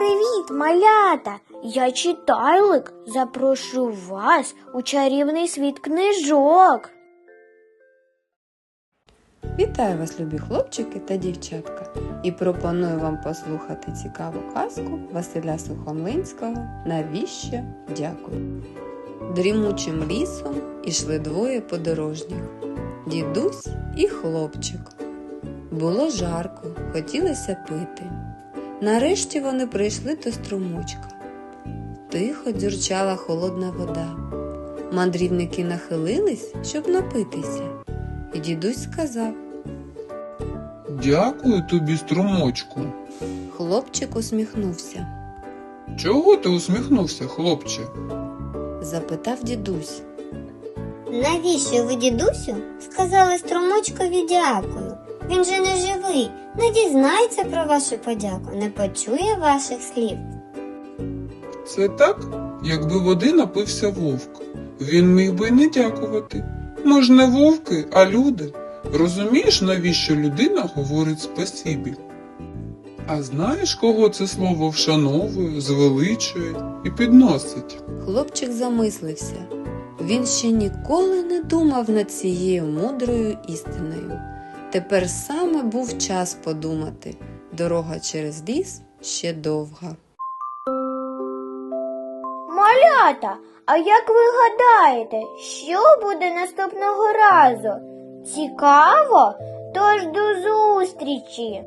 Привіт, малята! Я читайлик. Запрошу вас у чарівний світ книжок. Вітаю вас, любі хлопчики та дівчатка, і пропоную вам послухати цікаву казку Василя Сухомлинського Навіщо дякую. Дрімучим лісом ішли двоє подорожніх дідусь і хлопчик. Було жарко, хотілося пити. Нарешті вони прийшли до струмочка. Тихо дзюрчала холодна вода. Мандрівники нахилились, щоб напитися. І дідусь сказав. Дякую тобі, струмочку. Хлопчик усміхнувся, Чого ти усміхнувся, хлопче? запитав дідусь. Навіщо ви, дідусю, сказали струмочкові дякую? Він же не живий, не дізнається про вашу подяку, не почує ваших слів. Це так, якби води напився вовк. Він міг би й не дякувати. Ми ж не вовки, а люди. Розумієш, навіщо людина говорить спасібі? А знаєш, кого це слово вшановує, звеличує і підносить? Хлопчик замислився. Він ще ніколи не думав над цією мудрою істиною. Тепер саме був час подумати. Дорога через ліс ще довга. Малята, а як ви гадаєте, що буде наступного разу? Цікаво? Тож до зустрічі!